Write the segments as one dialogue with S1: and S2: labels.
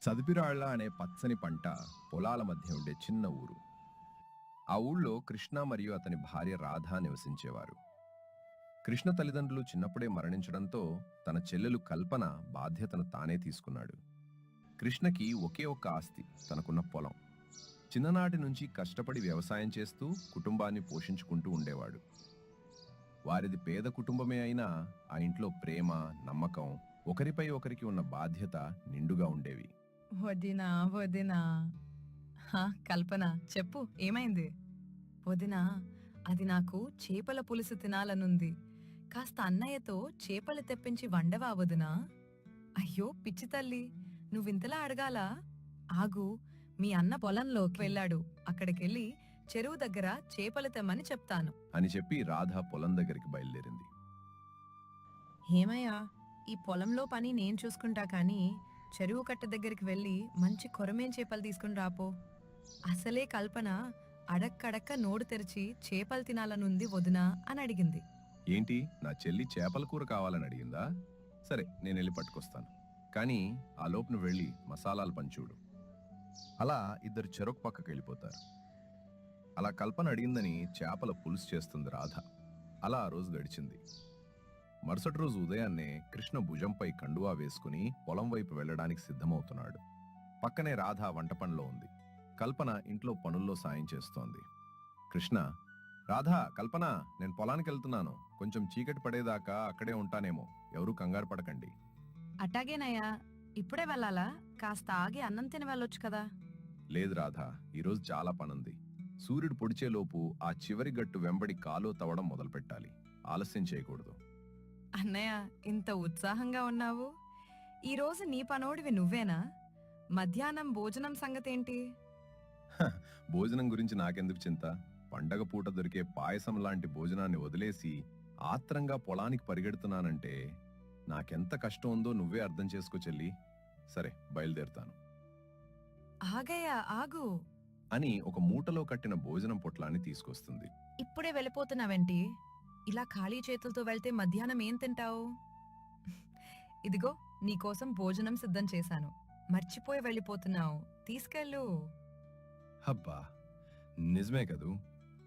S1: చదిపిరాళ్ళ అనే పచ్చని పంట పొలాల మధ్య ఉండే చిన్న ఊరు. ఆ ఊళ్ళో కృష్ణ మరియు అతని భార్య రాధ నివసించేవారు. కృష్ణ తల్లిదండ్రులు చిన్నప్పుడే మరణించడంతో తన చెల్లెలు కల్పన బాధ్యతను తానే తీసుకున్నాడు. కృష్ణకి ఒకే ఒక్క ఆస్తి తనకున్న పొలం. చిన్ననాటి నుంచి కష్టపడి వ్యవసాయం చేస్తూ కుటుంబాన్ని పోషించుకుంటూ ఉండేవాడు. వారిది పేద కుటుంబమే అయినా ఆ ఇంట్లో ప్రేమ నమ్మకం ఒకరిపై ఒకరికి ఉన్న బాధ్యత నిండుగా ఉండేవి.
S2: వదినా వదినా. హా, కల్పన చెప్పు ఏమైంది? వదినా అది నాకు చేపల పులుసు తినాలనుంది. కాస్త అన్నయ్యతో చేపలు తెప్పించి వండవా వదినా? అయ్యో పిచ్చి తల్లి నువ్వింతలా అడగాల? ఆగు మీ అన్న పొలంలోకి వెళ్ళాడు. అక్కడికెళ్ళి చెరువు దగ్గర చేపలు తెమ్మని చెప్తాను.
S1: అని చెప్పి రాధ పొలం దగ్గరికి బయలుదేరింది.
S2: ఏమయ్యా ఈ పొలంలో పని నేను చూసుకుంటా కానీ చెరువు కట్ట దగ్గరికి వెళ్ళి మంచి కొరమేం చేపలు తీసుకుని రాపో. అసలే కల్పన అడక్కడక్క నోడు తెరిచి చేపలు తినాలనుంది వదినా అని అడిగింది.
S1: ఏంటి? నా చెల్లి చేపల కూర కావాలని అడిగిందా? సరే నేను వెళ్ళి పట్టుకొస్తాను. కానీ ఆ లోపును వెళ్ళి మసాలాలు పంచూడు. అలా ఇద్దరు చెరొక పక్కకు వెళ్ళిపోతారు. అలా కల్పన అడిగిందని చేపల పులుసు చేస్తుంది రాధ. అలా ఆ రోజు గడిచింది. మరుసటి రోజు ఉదయాన్నే కృష్ణ భుజంపై కండువా వేసుకుని పొలం వైపు వెళ్ళడానికి సిద్ధమవుతున్నాడు. పక్కనే రాధ వంట పనిలో ఉంది. కల్పన ఇంట్లో పనుల్లో సాయం చేస్తోంది. కృష్ణ రాధా కల్పన నేను పొలానికి వెళ్తున్నాను. కొంచెం చీకటి పడేదాకా అక్కడే ఉంటానేమో. ఎవరూ కంగారు పడకండి.
S2: అట్టాగేనయ్యా ఇప్పుడే వెళ్ళాలా? కాస్త ఆగి అన్నం తిని వెళ్ళొచ్చు కదా?
S1: లేదు రాధా ఈరోజు చాలా పనుంది. సూర్యుడు పొడిచేలోపు ఆ చివరి గట్టు వెంబడి కాలో తవ్వడం మొదలుపెట్టాలి. ఆలస్యం చేయకూడదు.
S2: అన్నయ్య ఇంత ఉత్సాహంగా ఉన్నావు? ఈ రోజు నీ పనోడివి నువ్వేనా? మధ్యాహ్నం భోజనం సంగతేంటి?
S1: భోజనం గురించి నాకెందుకు చింత? పండగ పూట దొరికే పాయసం లాంటి భోజనాన్ని వదిలేసి ఆత్రంగా పొలానికి పరిగెడుతున్నానంటే నాకెంత కష్టం ఉందో నువ్వే అర్థం చేసుకో చెల్లి. సరే బయలుదేరుతాను.
S2: ఆగయ్యా ఆగు.
S1: అని ఒక మూటలో కట్టిన భోజనం పొట్లాన్ని తీసుకొస్తుంది.
S2: ఇప్పుడే వెళ్ళిపోతున్నావేంటి? ఇలా ఖాళీ చేతులతో వెళ్తే మధ్యాహ్నం ఏం తింటావు? ఇదిగో నీకోసం భోజనం సిద్ధం చేశాను. మర్చిపోయి వెళ్ళిపోతున్నావు. తీసుకెళ్ళు.
S1: హబ్బా నిజమే కదూ.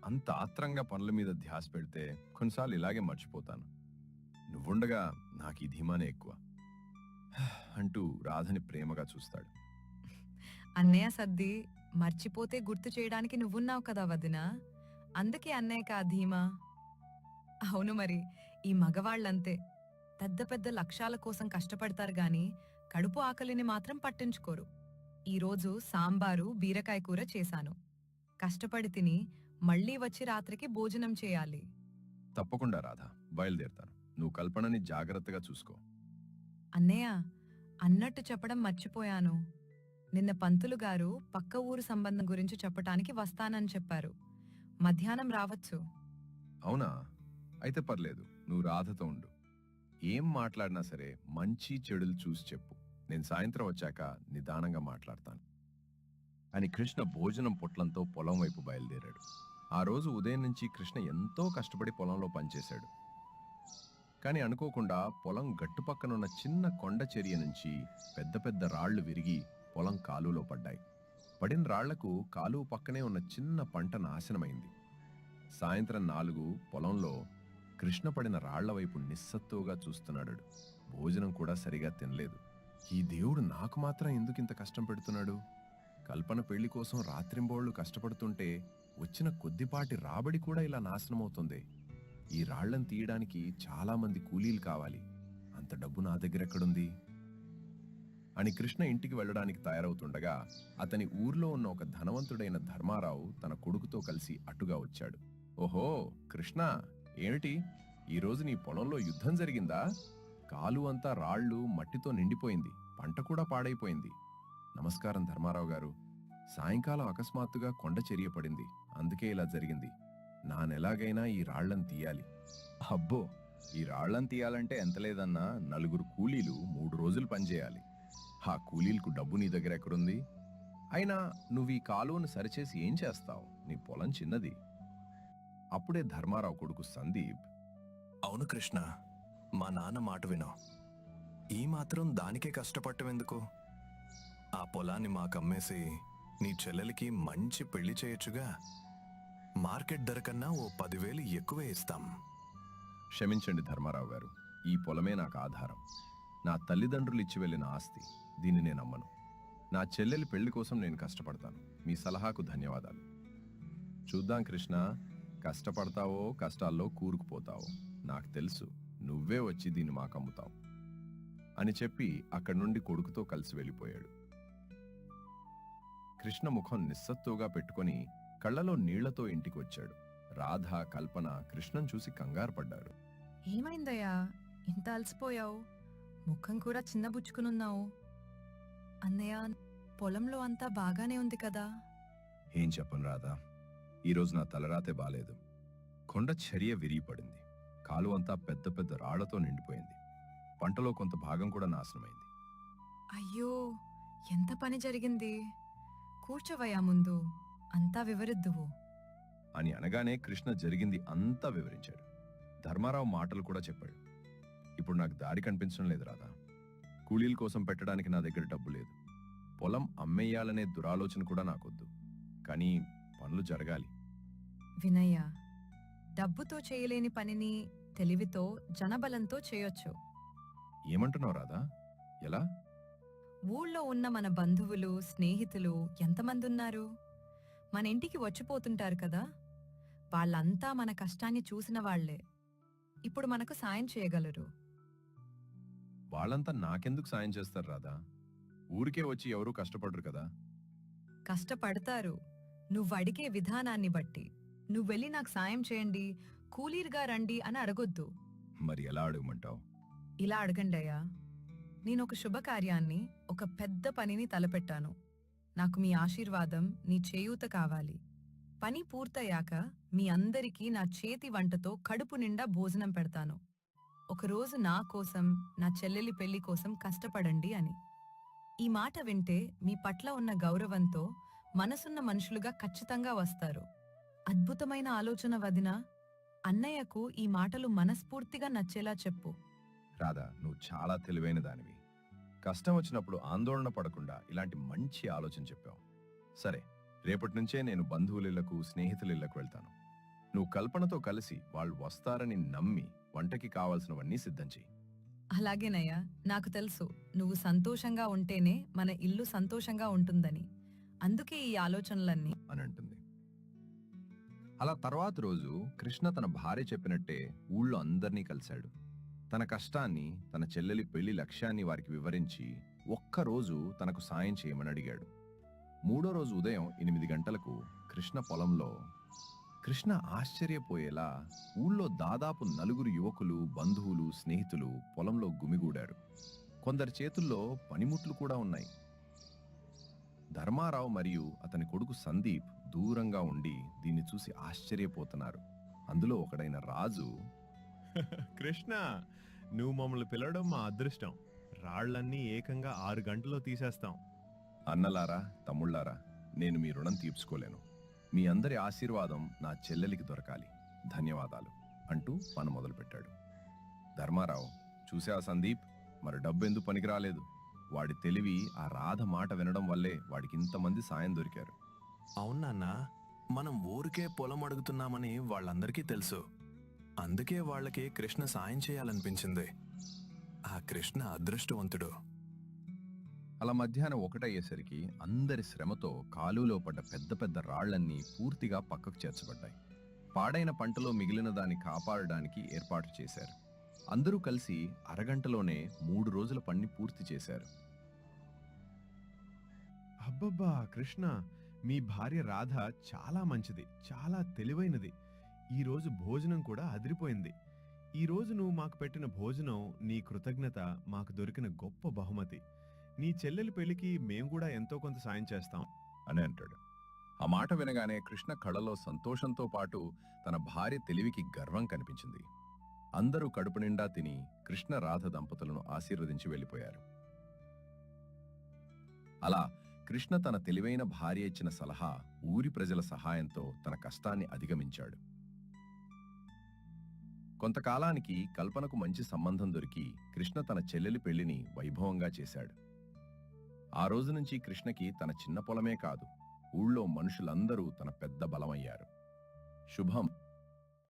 S1: అంత ఆత్రంగా పనుల మీద ధ్యాస పెడితే కొన్నిసార్లు ఇలాగే మర్చిపోతాను. నువ్వుండగా నాకు ఈ ధీమానే ఎక్కువ. అంటూ రాధని ప్రేమగా చూస్తాడు.
S2: అన్నయ్య సర్ది మర్చిపోతే గుర్తు చేయడానికి నువ్వున్నావు కదా వదినా. అందుకే అన్నయ్య కా ధీమా? అవును మరి. ఈ మగవాళ్ళంతే. పెద్ద పెద్ద లక్ష్యాల కోసం కష్టపడతారు గాని కడుపు ఆకలిని మాత్రం పట్టించుకోరు. ఈరోజు సాంబారు బీరకాయ కూర చేశాను. కష్టపడి తిని మళ్ళీ వచ్చి రాత్రికి భోజనం చేయాలి.
S1: తప్పకుండా రాధ. బయలుదేరుతాను. నువ్వు కల్పనని జాగ్రత్తగా చూసుకో.
S2: అన్నయ్య అన్నట్టు చెప్పడం మర్చిపోయాను. నిన్న పంతులు గారు పక్క ఊరు సంబంధం గురించి చెప్పటానికి వస్తానని చెప్పారు. మధ్యాహ్నం రావచ్చు.
S1: అవునా? అయితే పర్లేదు నువ్వు రాధతో ఉండు. ఏం మాట్లాడినా సరే మంచి చెడులు చూసి చెప్పు. నేను సాయంత్రం వచ్చాక నిదానంగా మాట్లాడతాను. అని కృష్ణ భోజనం పొట్లంతో పొలం వైపు బయలుదేరాడు. ఆ రోజు ఉదయం నుంచి కృష్ణ ఎంతో కష్టపడి పొలంలో పనిచేశాడు. కానీ అనుకోకుండా పొలం గట్టుపక్కనున్న చిన్న కొండ చర్య నుంచి పెద్ద పెద్ద రాళ్ళు విరిగి పొలం కాలువలో పడ్డాయి. పడిన రాళ్ళకు కాలువ పక్కనే ఉన్న చిన్న పంట నాశనమైంది. సాయంత్రం నాలుగు పొలంలో కృష్ణ పడిన రాళ్ళ వైపు నిస్సత్తువుగా చూస్తున్నాడు. భోజనం కూడా సరిగా తినలేదు. ఈ దేవుడు నాకు మాత్రం ఎందుకు ఇంత కష్టం పెడుతున్నాడు? కల్పన పెళ్ళి కోసం రాత్రింబోళ్ళు కష్టపడుతుంటే వచ్చిన కొద్దిపాటి రాబడి కూడా ఇలా నాశనమవుతుంది. ఈ రాళ్ళను తీయడానికి చాలా మంది కూలీలు కావాలి. అంత డబ్బు నా దగ్గర ఎక్కడుంది అని కృష్ణ ఇంటికి వెళ్ళడానికి తయారవుతుండగా అతని ఊర్లో ఉన్న ఒక ధనవంతుడైన ధర్మారావు తన కొడుకుతో కలిసి అటుగా వచ్చాడు. ఓహో కృష్ణ! ఏమిటి? ఈరోజు నీ పొలంలో యుద్ధం జరిగిందా? కాలు అంతా రాళ్ళు మట్టితో నిండిపోయింది. పంట కూడా పాడైపోయింది. నమస్కారం ధర్మారావు గారు. సాయంకాలం అకస్మాత్తుగా కొండ చర్య పడింది అందుకే ఇలా జరిగింది. నానెలాగైనా ఈ రాళ్ళను తీయాలి. అబ్బో! ఈ రాళ్ళను తీయాలంటే ఎంత లేదన్నా నలుగురు కూలీలు మూడు రోజులు పనిచేయాలి. ఆ కూలీలకు డబ్బు నీ దగ్గర ఎక్కడుంది? అయినా నువ్వు ఈ కాలువను సరిచేసి ఏం చేస్తావు? నీ పొలం చిన్నది. అప్పుడే ధర్మారావు కొడుకు సందీప్
S3: అవును కృష్ణ మా నాన్న మాట విను. ఈ మాత్రం దానికే కష్టపడటం ఎందుకు? ఆ పొలాన్ని మాకమ్మేసి నీ చెల్లెలికి మంచి పెళ్ళి చేయొచ్చుగా. మార్కెట్ ధర కన్నా ఓ పదివేలు ఎక్కువే ఇస్తాం.
S1: క్షమించండి ధర్మారావు గారు ఈ పొలమే నాకు ఆధారం. నా తల్లిదండ్రులు ఇచ్చి వెళ్ళిన ఆస్తి దీన్ని నేను అమ్మను. నా చెల్లెలి పెళ్ళి కోసం నేను కష్టపడతాను. మీ సలహాకు ధన్యవాదాలు. చూద్దాం కృష్ణ. కష్టపడతావో కష్టాల్లో కూరుకుపోతావో నాకు తెలుసు. నువ్వే వచ్చి దీన్ని మాకు అమ్ముతావు అని చెప్పి అక్కడి నుండి కొడుకుతో కలిసి వెళ్ళిపోయాడు. కృష్ణ ముఖం నిస్సత్తుగా పెట్టుకొని కళ్ళలో నీళ్ళతో ఇంటికి వచ్చాడు రాధ కల్పన కృష్ణం చూసి కంగారు పడ్డారు.
S2: ఏమైందయ్యా? ఇంత అలసిపోయావు. ముఖం కూడా చిన్నబుచ్చుకునున్నావు అన్నయ్య పొలంలో అంతా బాగానే ఉంది కదా.
S1: ఏం చెప్పను రాధా. ఈరోజు నా తలరాతే బాలేదు. కొండ చర్య విరిగిపడింది. కాలు అంతా పెద్ద పెద్ద రాళ్ళతో నిండిపోయింది. పంటలో కొంత భాగం కూడా నాశనమైంది.
S2: అయ్యో! ఎంత పని జరిగింది? కూర్చోవయ్యా ముందు. అంతా వివరిద్దువు.
S1: అని అనగానే కృష్ణ జరిగింది అంతా వివరించాడు. ధర్మారావు మాటలు కూడా చెప్పాడు. ఇప్పుడు నాకు దారి కనిపించడం లేదు రాధా. కూలీల కోసం పెట్టడానికి నా దగ్గర డబ్బు లేదు. పొలం అమ్మేయాలనే దురాలోచన కూడా నాకొద్దు. కానీ పనులు జరగాలి.
S2: వినయ్య డబ్బుతో చేయలేని పనిని తెలివితో జనబలంతో చేయొచ్చు.
S1: ఏమంటున్నావు రాధా? ఎలా?
S2: ఊళ్ళో ఉన్న మన బంధువులు స్నేహితులు ఎంతమంది ఉన్నారు మన ఇంటికి వచ్చిపోతుంటారు కదా? వాళ్ళంతా మన కష్టాన్ని చూసిన వాళ్ళే ఇప్పుడు మనకు సాయం చేయగలరు.
S1: వాళ్ళంతా నాకెందుకు సాయం చేస్తారు రాధా? ఊరికే వచ్చి ఎవరూ కష్టపడరు కదా?
S2: కష్టపడతారు. నువ్వు అడిగే విధానాన్ని బట్టి. నువ్వు వెళ్ళి నాకు సాయం చేయండి. కూలీరుగా రండి అని అడగొద్దు.
S1: మరి ఎలా అడగమంటావు?
S2: ఇలా అడగండి అయ్యా. నేను ఒక శుభకార్యాన్ని ఒక పెద్ద పనిని తలపెట్టాను. నాకు మీ ఆశీర్వాదం నీ చేయూత కావాలి. పని పూర్తయ్యాక మీ అందరికీ నా చేతి వంటతో కడుపు నిండా భోజనం పెడతాను. ఒకరోజు నా కోసం నా చెల్లెలి పెళ్ళి కోసం కష్టపడండి అని. ఈ మాట వింటే మీ పట్ల ఉన్న గౌరవంతో మనసున్న మనుషులుగా ఖచ్చితంగా వస్తారు. అద్భుతమైన ఆలోచన వదిన అన్నయ్యకు ఈ మాటలు మనస్ఫూర్తిగా నచ్చేలా చెప్పు.
S1: రాధా నువ్వు చాలా తెలివైన దానివి. కష్టం వచ్చినప్పుడు ఆందోళన పడకుండా ఇలాంటి మంచి ఆలోచన చెప్పావు. సరే రేపటి నుంచే నేను బంధువుల ఇళ్ళకు స్నేహితుల ఇళ్ళకు వెళ్తాను. నువ్వు కల్పనతో కలిసి వాళ్ళు వస్తారని నమ్మి వంటకి కావాల్సినవన్నీ సిద్ధం చెయ్యి.
S2: అలాగేనయ్యా నాకు తెలుసు. నువ్వు సంతోషంగా ఉంటేనే మన ఇల్లు సంతోషంగా ఉంటుందని. అందుకే ఈ ఆలోచనలన్నీ.
S1: అని అంటుంది. అలా తర్వాత రోజు కృష్ణ తన భార్య చెప్పినట్టే ఊళ్ళో అందరినీ కలిశాడు. తన కష్టాన్ని తన చెల్లెలి పెళ్ళి లక్ష్యాన్ని వారికి వివరించి ఒక్కరోజు తనకు సాయం చేయమని అడిగాడు. మూడో రోజు ఉదయం ఎనిమిది గంటలకు కృష్ణ పొలంలో కృష్ణ ఆశ్చర్యపోయేలా ఊళ్ళో దాదాపు నలుగురు యువకులు బంధువులు స్నేహితులు పొలంలో గుమిగూడారు. కొందరి చేతుల్లో పనిముట్లు కూడా ఉన్నాయి. ధర్మారావు మరియు అతని కొడుకు సందీప్ దూరంగా ఉండి దీన్ని చూసి ఆశ్చర్యపోతున్నారు. అందులో ఒకడైన రాజు
S4: కృష్ణ నువ్వు మమ్మల్ని పిలవడం మా అదృష్టం. రాళ్ళన్నీ ఏకంగా ఆరు గంటల్లో తీసేస్తాం.
S1: అన్నలారా తమ్ముళ్ళారా నేను మీ రుణం తీర్చుకోలేను. మీ అందరి ఆశీర్వాదం నా చెల్లెలికి దొరకాలి. ధన్యవాదాలు అంటూ పని మొదలుపెట్టాడు. ధర్మారావు చూసా సందీప్? మరి డబ్బు ఎందుకు పనికిరాలేదు? వాడి తెలివి ఆ రాధ మాట వినడం వల్లే వాడికి ఇంతమంది సాయం దొరికారు.
S3: అవునన్నా మనం ఊరికే పొలం అడుగుతున్నామని వాళ్ళందరికీ తెలుసు. అందుకే వాళ్ళకి కృష్ణ సాయం చేయాలనిపించింది. ఆ కృష్ణ అదృష్టవంతుడు.
S1: అలా మధ్యాహ్నం ఒకటయ్యేసరికి అందరి శ్రమతో కాలులో పడ్డ పెద్ద పెద్ద రాళ్ళన్నీ పూర్తిగా పక్కకు చేర్చబడ్డాయి. పాడైన పంటలో మిగిలిన దాన్ని కాపాడడానికి ఏర్పాటు చేశారు. అందరూ కలిసి అరగంటలోనే మూడు రోజుల పని పూర్తి చేశారు.
S4: అబ్బబ్బా! కృష్ణ మీ భార్య రాధ చాలా మంచిది చాలా తెలివైనది. ఈ రోజు భోజనం కూడా అదిరిపోయింది. ఈ నువ్వు మాకు పెట్టిన భోజనం నీ కృతజ్ఞత మాకు దొరికిన గొప్ప బహుమతి. నీ చెల్లెలి పెళ్ళికి మేం కూడా ఎంతో కొంత సాయం చేస్తాం.
S1: అని అంటాడు. ఆ మాట వినగానే కృష్ణ కళలో సంతోషంతో పాటు తన భార్య తెలివికి గర్వం కనిపించింది. అందరూ కడుపు నిండా తిని కృష్ణ రాధ దంపతులను ఆశీర్వదించి వెళ్ళిపోయారు. అలా కృష్ణ తన తెలివైన భార్య ఇచ్చిన సలహా ఊరి ప్రజల సహాయంతో తన కష్టాన్ని అధిగమించాడు. కొంతకాలానికి కల్పనకు మంచి సంబంధం దొరికి కృష్ణ తన చెల్లెలి పెళ్ళిని వైభవంగా చేశాడు. ఆ రోజు నుంచి కృష్ణకి తన చిన్న పొలమే కాదు ఊళ్ళో మనుషులందరూ తన పెద్ద బలమయ్యారు. శుభం